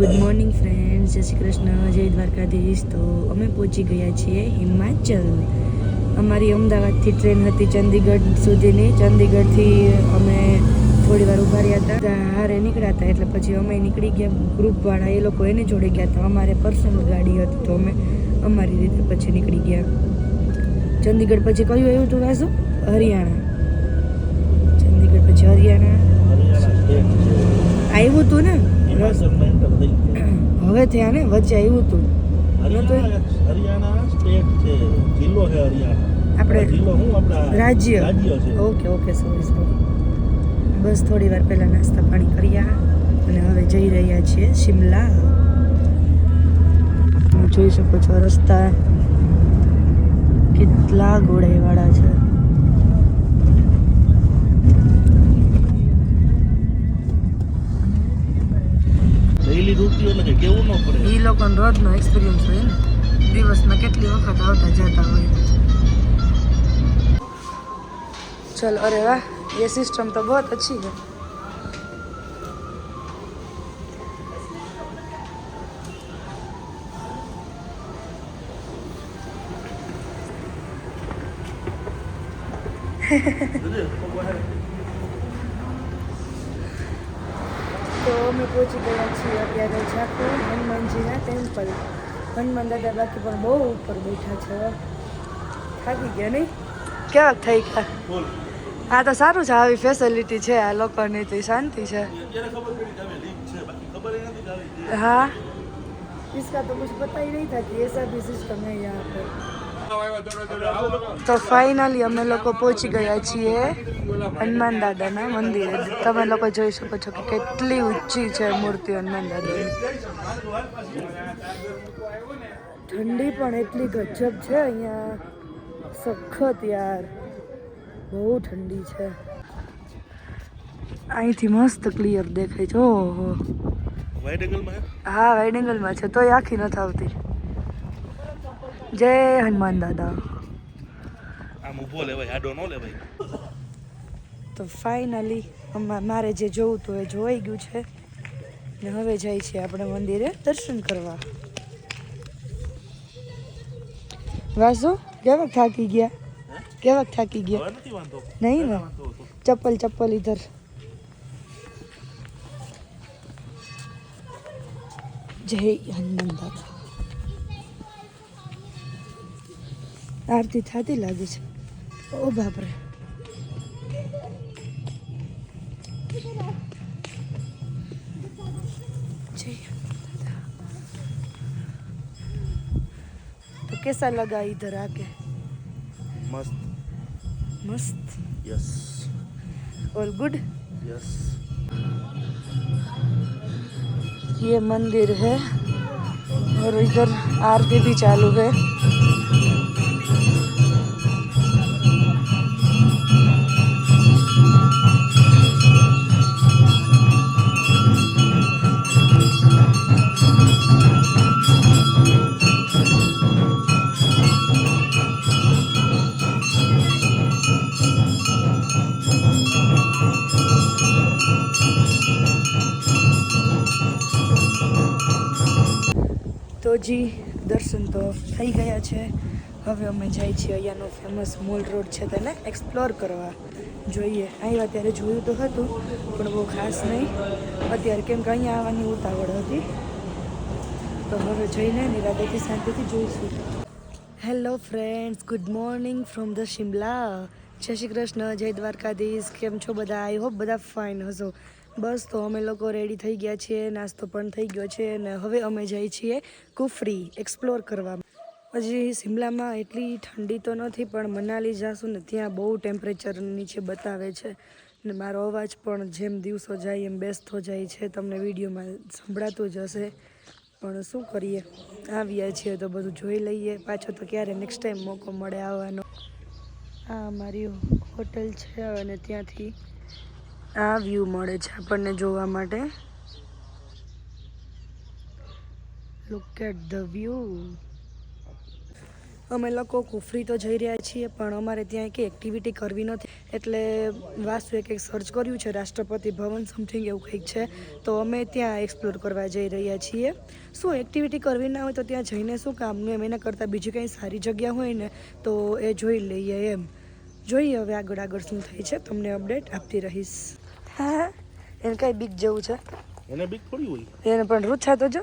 Good morning friends જય શ્રી કૃષ્ણ જય દ્વારકાધીશ. તો અમે પહોંચી ગયા છીએ હિમાચલ. અમારી અમદાવાદથી ટ્રેન હતી ચંદીગઢ સુધીની. ચંદીગઢથી અમે થોડી વાર ઊભા રહ્યા હતા. હારે નીકળ્યા હતા એટલે પછી અમે નીકળી ગયા. ગ્રુપવાળા એ લોકો એને જોડે ગયા હતા. અમારે પર્સનલ ગાડી હતી તો અમે અમારી રીતે પછી નીકળી ગયા. ચંદીગઢ પછી કયું આવ્યું હતું વાસુ હરિયાણા. ચંદીગઢ પછી હરિયાણા. આવ્યું હતું ને? હવે થયા ને વચ્ચે આવ્યું હતું હરિયાણા સ્ટેટ છે જિલ્લો છે હરિયાણા. આપણે જિલ્લો હું આપણા રાજ્ય. રાજ્ય છે. ઓકે ઓકે સોરી સોરી બસ થોડી વાર પહેલાં નાસ્તા પાણી કર્યા અને હવે જઈ રહ્યા છીએ શિમલા. જોઈ શકો છો રસ્તા કેટલા ગોળાઈવાળા છે. કેવું ન પડે એ લોકોનો રોજનો એક્સપિરિયન્સ હોય ને દિવસમાં કેટલી વખત આવતા જતા હોય ચલ અરે વાહ ये सिस्टम तो बहुत अच्छी है તો અમે પહોંચી ગયા છીએ અત્યારે ઝાકુ હનુમાનજીના ટેમ્પલ હનુમાન દાદા બાકી પણ બહુ ઉપર બેઠા છે થાકી ગયા નહીં કેવા થઈ ગયા બોલ હા તો સારું છે આવી ફેસિલિટી છે આ લોકોની તો શાંતિ છે અત્યારે ખબર પડી કે હવે લીક છે બાકી ખબર ય નથી કે આવી છે. हाँ इसका तो कुछ पता ही नहीं था कि ऐसा भी सिस्टम है यहाँ पे તો ફાઇનલી અમે લોકો પહોંચી ગયા છીએ હનુમાન દાદાના મંદિરે. તમે લોકો જોઈ શકો છો કે કેટલી ઊંચી છે મૂર્તિ હનુમાન દાદાની. ઠંડી પણ એટલી ગજબ છે અહીંયા. સખત યાર. બહુ ઠંડી છે. અહીંથી મસ્ત ક્લિયર દેખાય છે. ઓહો. એંગલમાં હા વાઇડ એંગલમાં છે. તોય આખી નથી આવતી. જય હનુમાન દાદા. આમ ઊભો લેવાય આડો નો લેવાય. તો ફાઇનલી મારે જે જોવું હતું એ જોવાઈ ગયું છે. ને હવે જાય છે આપણે મંદિરે દર્શન કરવા. વાસુ કેવા થાકી ગયા? કેવા થાકી ગયા? નહીં ને. ચપ્પલ ચપ્પલ ઇધર જય હનુમાન દાદા. આરતી થતી લાગે છે ઓ બાપરે जय हनुमान दादा तो कैसा लगा इधर आके મસ્ત मस्त યસ और गुड યસ ये मंदिर है और इधर आरती भी चालू है તો જી દર્શન તો થઈ ગયા છે. હવે અમે જાય છીએ અહીંયાનો ફેમસ મોલ રોડ છે તેને એક્સપ્લોર કરવા. જોઈએ. અહીંયા ત્યારે જોયું તો હતું, પણ બહુ ખાસ નહીં. અત્યારે કેમ કે અહીંયા આવવાની ઉતાવળ હતી. તો હવે જઈને નિરાદેથી શાંતિથી જોઈશું. Hello friends good morning from the Shimla જય શ્રી કૃષ્ણ, જય દ્વારકાધીશ. કેમ છો બધા? આઈ હોપ બધા ફાઇન હશો. બસ, તો અમે લોકો રેડી થઈ ગયા છીએ, નાસ્તો પણ થઈ ગયો છે અને હવે અમે જઈએ છીએ કુફરી એક્સપ્લોર કરવા. હજી શિમલામાં એટલી ઠંડી તો નથી, પણ મનાલી જાશું ને ત્યાં બહુ ટેમ્પરેચર નીચે બતાવે છે. ને મારો અવાજ પણ જેમ દિવસો જાય એમ બેસતો જાય છે. તમને વિડીયોમાં સંભળાતું જ હશે. પણ શું કરીએ? આવ્યા છીએ તો બધું જોઈ લઈએ. પાછો તો ક્યારે નેક્સ્ટ ટાઈમ મોકો મળે આવવાનો. આ અમારી હોટલ છે અને ત્યાંથી આ વ્યૂ મળે છે આપણને જોવા માટે. લુક એટ ધ વ્યૂ અમે લોકો કુફરી તો જઈ રહ્યા છીએ, પણ અમારે ત્યાં કંઈ એક્ટિવિટી કરવી નથી. એટલે વાસુએ કંઈક સર્ચ કર્યું છે, રાષ્ટ્રપતિ ભવન સમથિંગ એવું કંઈક છે. તો અમે ત્યાં એક્સપ્લોર કરવા જઈ રહ્યા છીએ. શું એક્ટિવિટી કરવી ના હોય તો ત્યાં જઈને શું કામનું એમ એના કરતાં બીજી કંઈ સારી જગ્યા હોય ને, તો એ જોઈ લઈએ એમ. જોઈએ હવે આગળ આગળ શું થાય છે. તમને અપડેટ આપતી રહીશ. હા એને કઈ બીક જેવું છે. એને બીક થોડી હોય. એને પણ રૂછા તો જો.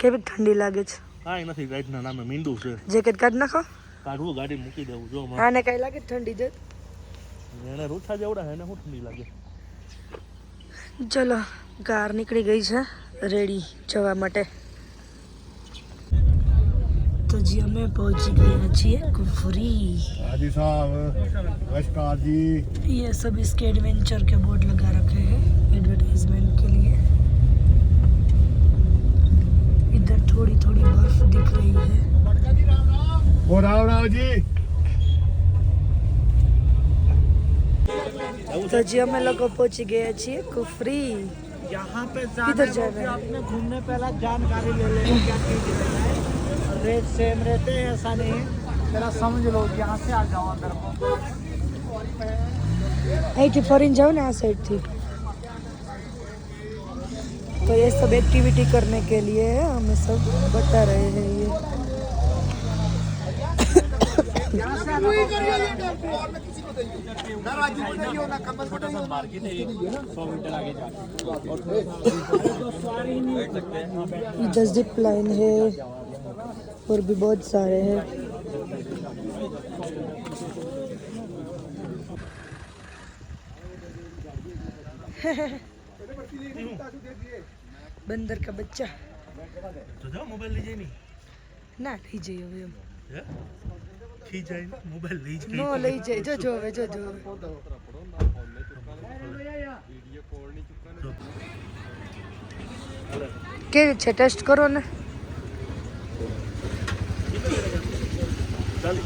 કેવી ઠંડી લાગે છે. કાંઈ નથી ગાઈડના નામે મીંડું છે. જેકેટ કાઢ નાખો. કાઢવું ગાડી મૂકી દેવું જો. આને કઈ લાગે ઠંડી છે એને રૂઠા જેવડા એને શું ઠંડી લાગે? ચલો. કાર નીકળી ગઈ છે રેડી જવા માટે તો જી અમે પહોંચી ગયા છીએ કુફરી हाजी साहब नमस्कार जी ये सब इसके एडवेंचर के बोर्ड लगा रखे हैं एडवर्टाइजमेंट के लिए इधर थोड़ी थोड़ी बर्फ दिख रही है और राव राव जी तो जी हमें लोग पहुंच गए છીએ कुफरी यहाँ पे किधर जाना जा है रहे हैं? आपने घूमने पहला जानकारी ले लेनी क्या चीज रहना है रेट सेम रहते हैं ऐसा नहीं है जरा समझ लो यहाँ से आ जाओ अंदर को અહીંથી ફરીને જાઓ ને આ સાઈડથી तो ये सब एक्टिविटी करने के लिए है हमें सब बता रहे हैं ये दस राजू लाइन है और भी बहुत सारे हैं। बंदर का बच्चा। तो मोबाइल लीजिए नहीं ना लीजिए લઈ જઈએ હવે એમ હે ખી જાય ને મોબાઈલ લઈ જાય નો લઈ જાય જો જો હવે જો જો હવે. જો. કેવી છે ટેસ્ટ કરો ને ચાલી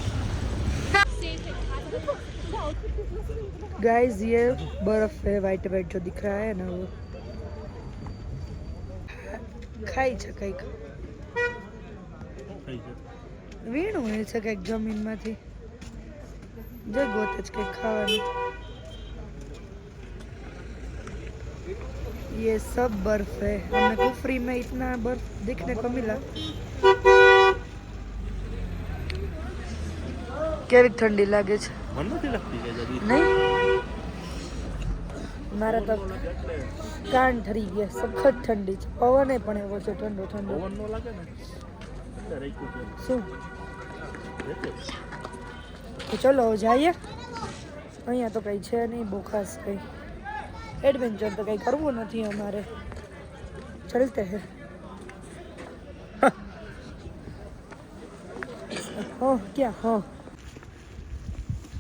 गाइस ये बर्फ है वाइट वाइट जो दिख रहा है ना वो ખાઈ છે કંઈક શું થાય છે વીણું હોય છે કંઈક જમીનમાંથી જે ગોતે છે કંઈક ખાવાનું ये सब बर्फ है हमें कुफरी में इतना बर्फ देखने को मिला કેવી ઠંડી લાગે છે મન નથી લાગતી કે જરી નહીં મારા તો કાન ઠરી ગયા સખત ઠંડી છે પવન પણ એવો છે ઠંડો ઠંડો પવન નો લાગે ને એટલે રાખ્યું છે શું એટલે ચલો જઈએ. અહીંયા તો કંઈ છે નહીં, બહુ ખાસ કંઈ. એડવેન્ચર તો કંઈ કરવું નથી અમારે. ચલતે હે. હો, ક્યાં? હો.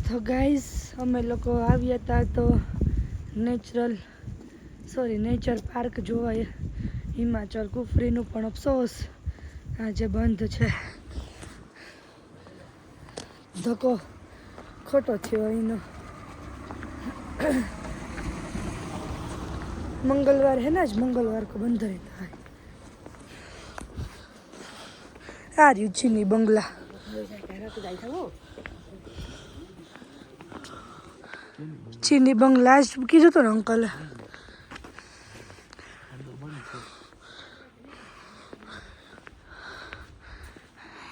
તો ગાઈઝ અમે લોકો આવ્યા હતા તો નેચરલ સોરી નેચર પાર્ક જોવાય હિમાચલ કુફરીનું પણ અફસોસ આજે બંધ છે. ધક્કો ખોટો થયો અહીંનો मंगलवार है ना आज मंगलवार को बंद रहता है आ रही हूँ चीनी बंगला ચીની બંગલા જ કીધું હતું ને અંકલે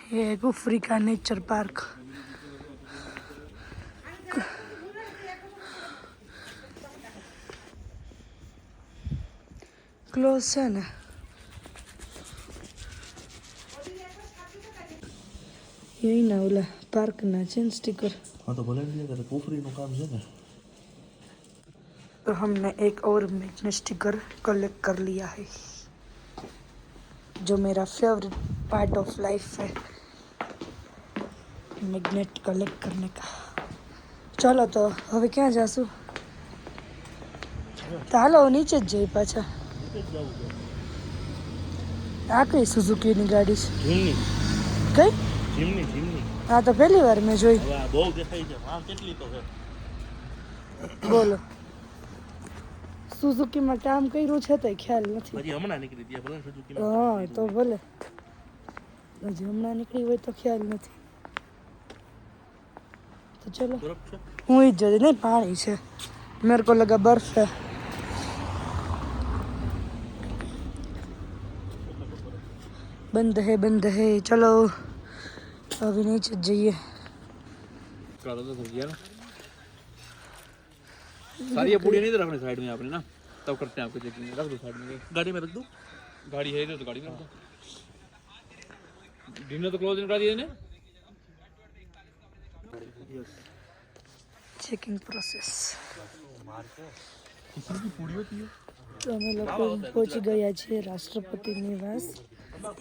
ये है कुफरी का नेचर पार्क ક્લોઝ છે ને એના ઓલા પાર્કના છે ને સ્ટીકર હા તો ભલે ને કે કુફરીનું કામ છે ને तो हमने एक और मैग्नेट स्टिकर कलेक्ट कर लिया है जो मेरा फेवरेट पार्ट ऑफ लाइफ है मैग्नेट कलेक्ट करने का चलो तो હવે ક્યાં જાશું તો હાલો નીચે જ જઈ પાછા આ કઈ સુઝુકી ની ગાડી છે? જીમની. કઈ? જીમની જીમની. આ તો પહેલી વાર મેં જોઈ. બહુ દેખાય છે. હા કેટલી તો છે. બોલો. સુઝુકીમાં કામ કર્યું છે તે ખ્યાલ નથી. હજી હમણાં નીકળી ગયા ભલે સુઝુકીમાં હા તો ભલે. હજી હમણાં નીકળી હોય તો ખ્યાલ નથી. તો ચલો. હું જ જોઈ નહીં પાણી છે. મેરે કો લગા બરફ છે बंद है बंद है चलो अभी नहीं चल जाइए काला तो हो गया ना सारी ये पूड़ी नहीं तो रखने साइड में आपने ना तब करते हैं आपको चेकिंग रख दो साइड में ગાડી में रख दूँ गाड़ी है इधर तो गाड़ी में रख दो डिनर तो क्लोज करा दिए ने चेकिंग प्रोसेस तो हम लोग पहुंच गया છે રાષ્ટ્રપતિ નિવાસ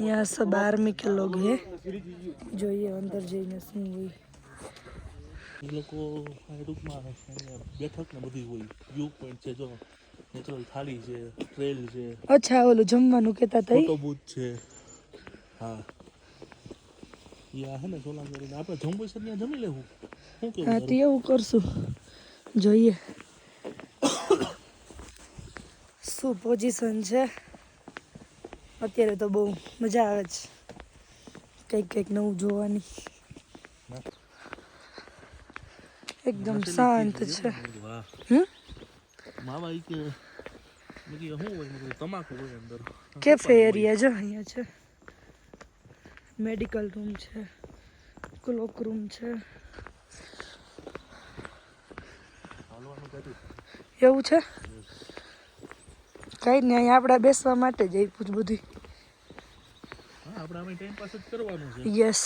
यहाँ सब आर्मी के लोग हैं જોઈએ અંદર જઈને શું હોય એ લોકો આ ટૂંકમાં બેઠક ને બધી હોય વ્યૂ પોઈન્ટ છે જો નેચરલ થાળી છે ટ્રેલ છે અચ્છા ઓલું જમવાનું કહેતા હતા ઈ? ફોટો બૂથ છે હા યા હે ને સોલાંગ કરીને આપણે જમવું છે ત્યાં જમી લેવું શું કેવું હા તો તારું? એવું કરશું જોઈએ શું પોઝિશન છે અત્યારે તો બહુ મજા આવે છે. કંઈક કંઈક નવું જોવાની. એકદમ શાંત છે. કેફે એરિયા જો અહીંયા છે. મેડિકલ રૂમ છે. ક્લોક રૂમ છે. એવું છે? કઈ નહીં અહીંયા આપણે બેસવા માટે જ આપ્યું બધું છે. યસ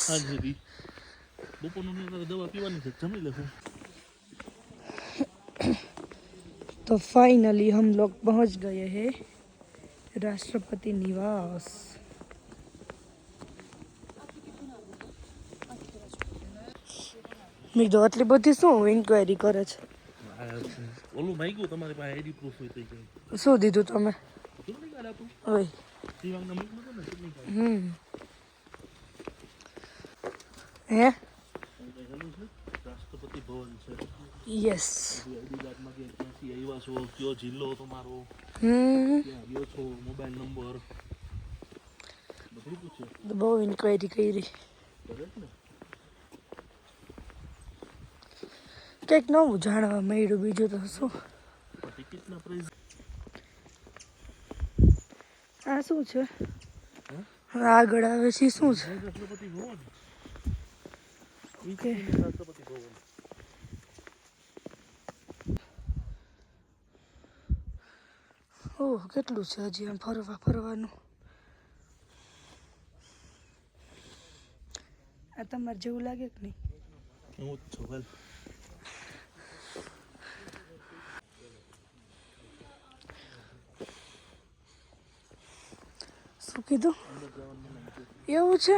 તો ફાઈનલી હમ લોક પહોંચ ગયે હે રાષ્ટ્રપતિ નિવાસ. મેં તો આટલી બધી શું ઇન્ક્વાયરી કરે છે? ઓલું માંગ્યું તમારી પાસે આઈડી પ્રૂફ હોય તો શું દીધું તમે? ચૂંટણી કાર્ડ આપું. ને ચૂંટણી હમ. હે? રાષ્ટ્રપતિ ભવન છે. યસ કાર્ડમાં કે ક્યાંથી આવ્યા છો કયો જિલ્લો તમારો હમ. ક્યાં છો? Mobile number? બધું પૂછે. બહુ ઇન્ક્વાયરી કરી. કરે ને. કંઈક નવું જાણવા મળ્યું બીજું તો શું? આ શું છે? આગળ આવે છે, શું છે? ઓહ, કેટલું છે હજી આમ ફરવા ફરવાનું? આ તમારે જેવું લાગે કે નહીં? હું છું કીધું? એવું છે?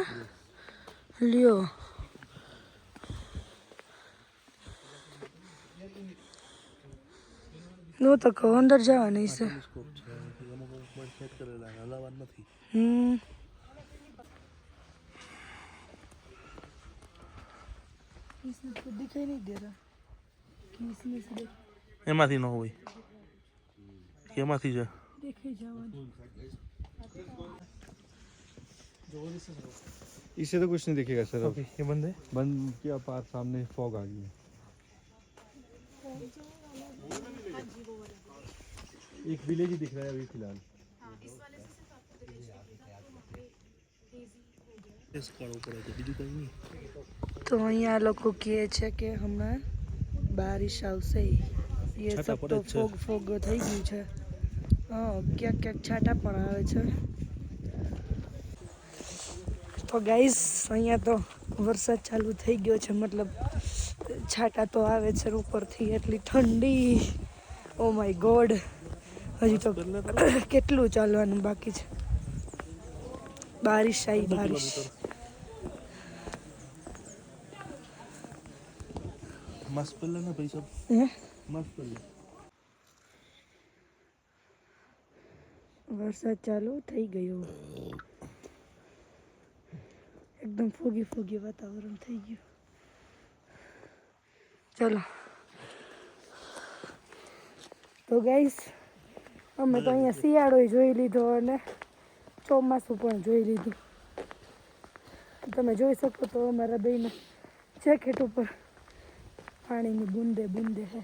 લ્યો. નો તો કહો, અંદર જવાની છે. હમ. દેખાઈ નહીં દેતા એમાંથી ન હોય. એમાંથી છે? દેખાઈ જવાનું इससे तो कुछ नहीं दिखेगा सर अब ये बंद है बंद किया पार सामने फॉग आ गई है एक विलेज ही दिख रहा है अभी फिलहाल ટેસ્ટ કરવો પડે છે બીજું કંઈ નહીં તો અહીંયા લોકો કહે છે કે હમણાં બારિશ આવશે એ છાંટા સબ પડે તો જ છે. ફોગ ફોગ થઈ ગયું છે હા ક્યાંક ક્યાંક છાંટા પણ આવે છે તો ગાઈસ અહીંયા તો વરસાદ ચાલુ થઈ ગયો છે મતલબ છાંટા તો આવે છે ઉપરથી એટલી ઠંડી. ઓ માય ગોડ હજી તો કેટલું ચાલવાનું બાકી છે? બારિશ આવી બારિશ. ને પૈસા હે? પહેલા વરસાદ ચાલુ થઈ ગયો. એકદમ ફોગી ફોગી વાતાવરણ થઈ ગયું ચલો તો ગાઈસ અમે તો અહીંયા શિયાળો જોઈ લીધો અને ચોમાસું પણ જોઈ લીધું તમે જોઈ શકો તો અમારા બેના જેકેટ ઉપર પાણીની બુંદે બુંદે હે